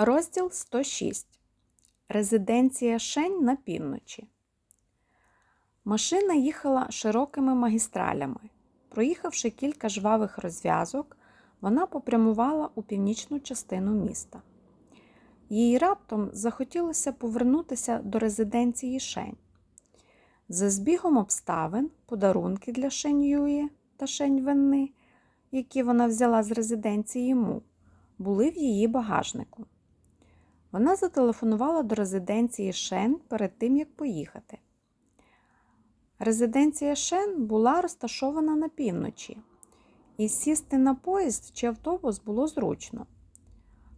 Розділ 106. Резиденція Шень на півночі. Машина їхала широкими магістралями. Проїхавши кілька жвавих розв'язок, вона попрямувала у північну частину міста. Їй раптом захотілося повернутися до резиденції Шень. За збігом обставин, подарунки для Шень Юї та Шень Венни, які вона взяла з резиденції Му, були в її багажнику. Вона зателефонувала до резиденції Шен перед тим, як поїхати. Резиденція Шен була розташована на півночі, і сісти на поїзд чи автобус було зручно.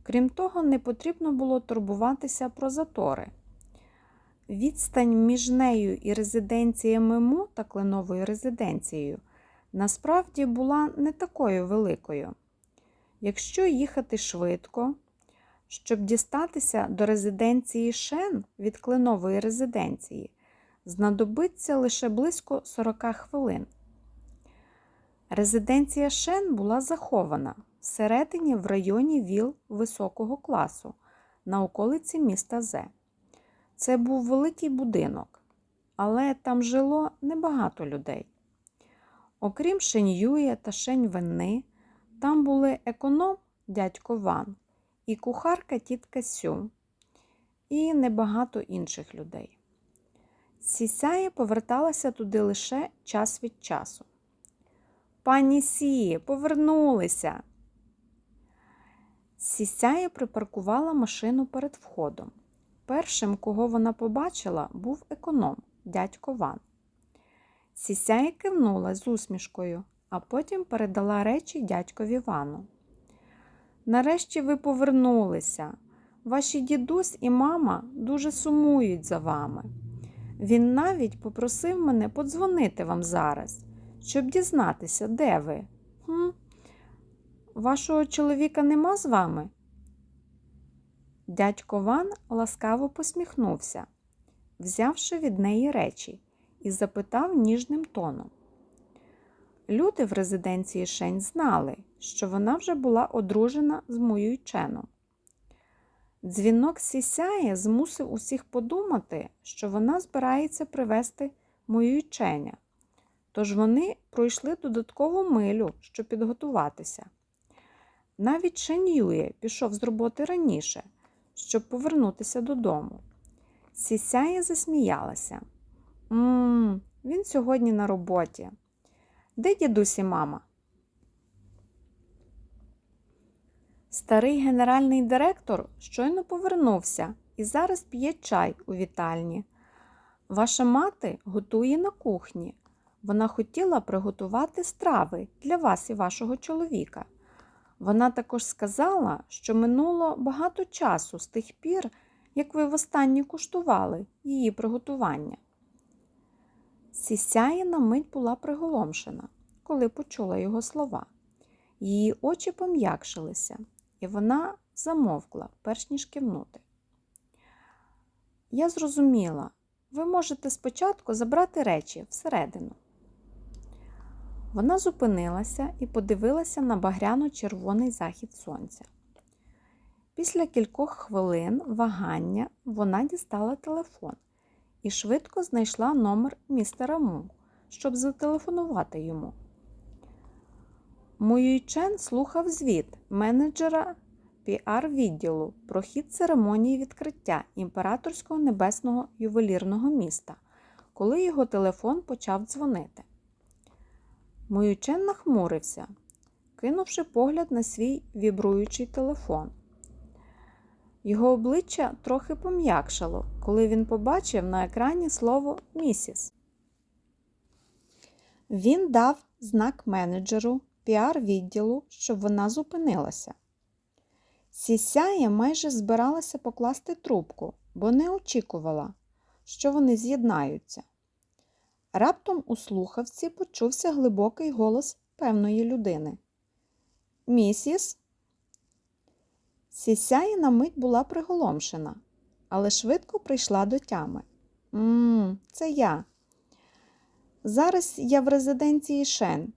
Крім того, не потрібно було турбуватися про затори. Відстань між нею і резиденціями Му та кленовою резиденцією насправді була не такою великою. Якщо їхати швидко, щоб дістатися до резиденції Шен від кленової резиденції, знадобиться лише близько 40 хвилин. Резиденція Шен була захована всередині в районі віл високого класу на околиці міста Зе. Це був великий будинок, але там жило небагато людей. Окрім Шеньюя та Шеньвенни, там були економ дядько Ван і кухарка тітка Сю, і небагато інших людей. Сісяє поверталася туди лише час від часу. Пані Сі, повернулися. Сісяє припаркувала машину перед входом. Першим, кого вона побачила, був економ, дядько Ван. Сісяє кивнула з усмішкою, а потім передала речі дядькові Вану. Нарешті ви повернулися. Ваші дідусь і мама дуже сумують за вами. Він навіть попросив мене подзвонити вам зараз, щоб дізнатися, де ви. Хм? Вашого чоловіка нема з вами? Дядько Ван ласкаво посміхнувся, взявши від неї речі, і запитав ніжним тоном. Люди в резиденції Шень знали, що вона вже була одружена з моєю ченом. Дзвінок сісяє змусив усіх подумати, що вона збирається привезти мою ченя. Тож вони пройшли додаткову милю, щоб підготуватися. Навіть Шенює пішов з роботи раніше, щоб повернутися додому. Сісяє засміялася. Мм, він сьогодні на роботі. Де дідусь і мама? Старий генеральний директор щойно повернувся і зараз п'є чай у вітальні. Ваша мати готує на кухні. Вона хотіла приготувати страви для вас і вашого чоловіка. Вона також сказала, що минуло багато часу з тих пір, як ви востаннє куштували її приготування. Сісяїна мить була приголомшена, коли почула його слова. Її очі пом'якшилися, і вона замовкла, перш ніж кивнути. Я зрозуміла, ви можете спочатку забрати речі всередину. Вона зупинилася і подивилася на багряно-червоний захід сонця. Після кількох хвилин вагання вона дістала телефон і швидко знайшла номер містера Му, щоб зателефонувати йому. Муюйчен слухав звіт менеджера піар-відділу про хід церемонії відкриття імператорського небесного ювелірного міста, коли його телефон почав дзвонити. Муючен нахмурився, кинувши погляд на свій вібруючий телефон. Його обличчя трохи пом'якшало, коли він побачив на екрані слово місіс. Він дав знак менеджеру піар-відділу, щоб вона зупинилася. Сісяє майже збиралася покласти трубку, бо не очікувала, що вони з'єднаються. Раптом у слухавці почувся глибокий голос певної людини. Місіс. Сісяє на мить була приголомшена, але швидко прийшла до тями. Мм, це я. Зараз я в резиденції Шен.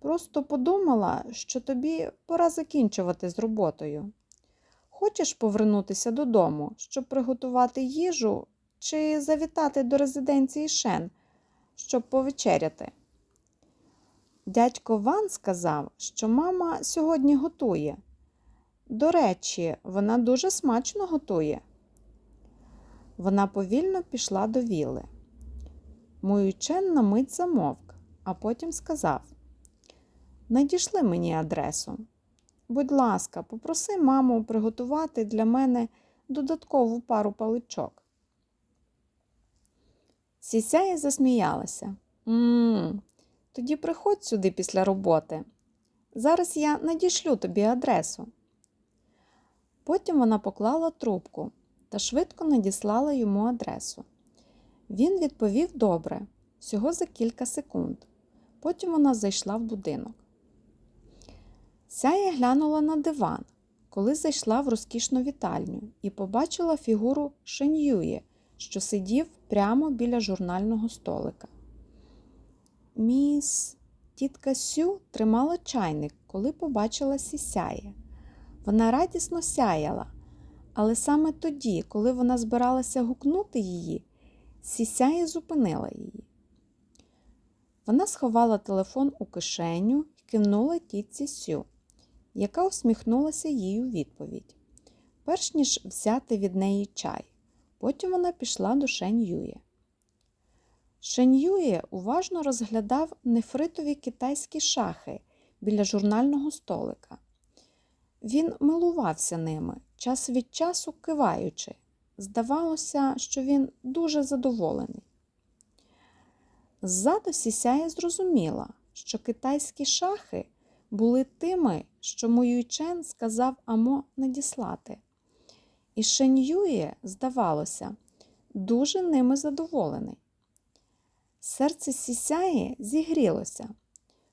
Просто подумала, що тобі пора закінчувати з роботою. хочеш повернутися додому, щоб приготувати їжу чи завітати до резиденції Шен, щоб повечеряти? Дядько Ван сказав, що мама сьогодні готує. До речі, вона дуже смачно готує. Вона повільно пішла до віли. Муючен на мить замовк, а потім сказав: Надійшли мені адресу. Будь ласка, попроси маму приготувати для мене додаткову пару паличок. Сісяє засміялася. Мм, тоді приходь сюди після роботи. Зараз я надішлю тобі адресу. Потім вона поклала трубку та швидко надіслала йому адресу. Він відповів добре, всього за кілька секунд. Потім вона зайшла в будинок. Сяя глянула на диван, коли зайшла в розкішну вітальню і побачила фігуру Шеньює, що сидів прямо біля журнального столика. Міс тітка Сю тримала чайник, коли побачила сісяє. Вона радісно сяяла, але саме тоді, коли вона збиралася гукнути її, сісяє зупинила її. Вона сховала телефон у кишеню і кивнула тітці Сю, яка усміхнулася їй у відповідь, перш ніж взяти від неї чай. Потім вона пішла до Шень Ює. Шень Ює уважно розглядав нефритові китайські шахи біля журнального столика. Він милувався ними, час від часу киваючи. Здавалося, що він дуже задоволений. Ззаду сісяє зрозуміла, що китайські шахи були тими, що Муюйчен сказав Амо надіслати. І Шеньює, здавалося, дуже ними задоволений. Серце сісяє зігрілося,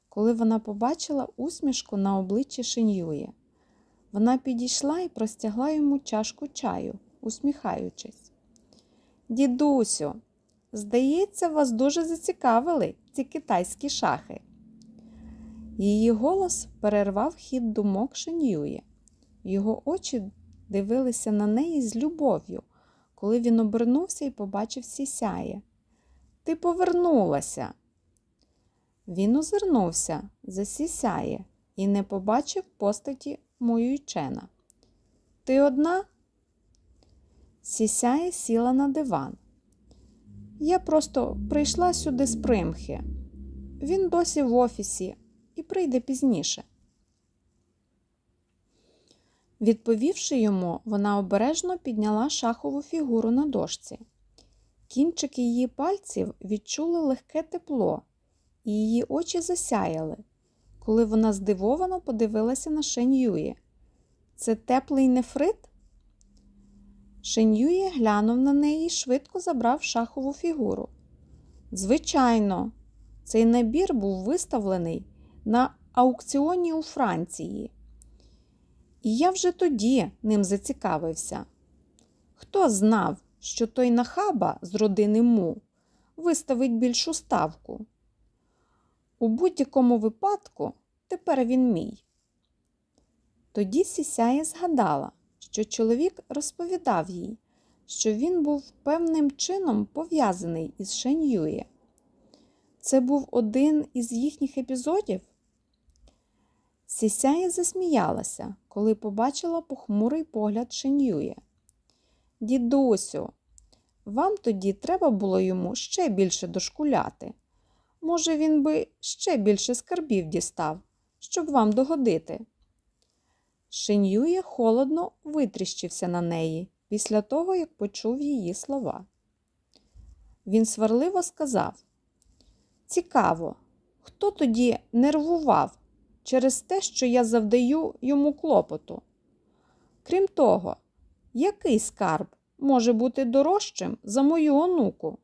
коли вона побачила усмішку на обличчі Шеньює. Вона підійшла і простягла йому чашку чаю, усміхаючись. Дідусю, здається, вас дуже зацікавили ці китайські шахи. Її голос перервав хід думок Шеньює. Його очі дивилися на неї з любов'ю, коли він обернувся і побачив сісяє. Ти повернулася. Він озирнувся, засісяє і не побачив постаті Муюйчена. Ти одна? Сісяє сіла на диван. Я просто прийшла сюди з примхи. Він досі в офісі і прийде пізніше. Відповівши йому, вона обережно підняла шахову фігуру на дошці. Кінчики її пальців відчули легке тепло, і її очі засяяли, коли вона здивовано подивилася на Шеньює. Це теплий нефрит? Шеньює глянув на неї і швидко забрав шахову фігуру. Звичайно, цей набір був виставлений на аукціоні у Франції. І я вже тоді ним зацікавився. Хто знав, що той нахаба з родини Му виставить більшу ставку? У будь-якому випадку тепер він мій. Тоді сісяє згадала, що чоловік розповідав їй, що він був певним чином пов'язаний із Шеньює. Це був один із їхніх епізодів. Сісяє засміялася, коли побачила похмурий погляд Шеньює. Дідусю, вам тоді треба було йому ще більше дошкуляти. Може, він би ще більше скарбів дістав, щоб вам догодити. Шин'ює холодно витріщився на неї після того, як почув її слова. Він сварливо сказав: Цікаво, хто тоді нервував через те, що я завдаю йому клопоту? Крім того, який скарб може бути дорожчим за мою онуку?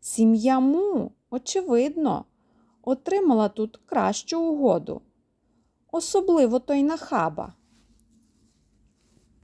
Сім'я Му, очевидно, отримала тут кращу угоду, особливо той нахаба.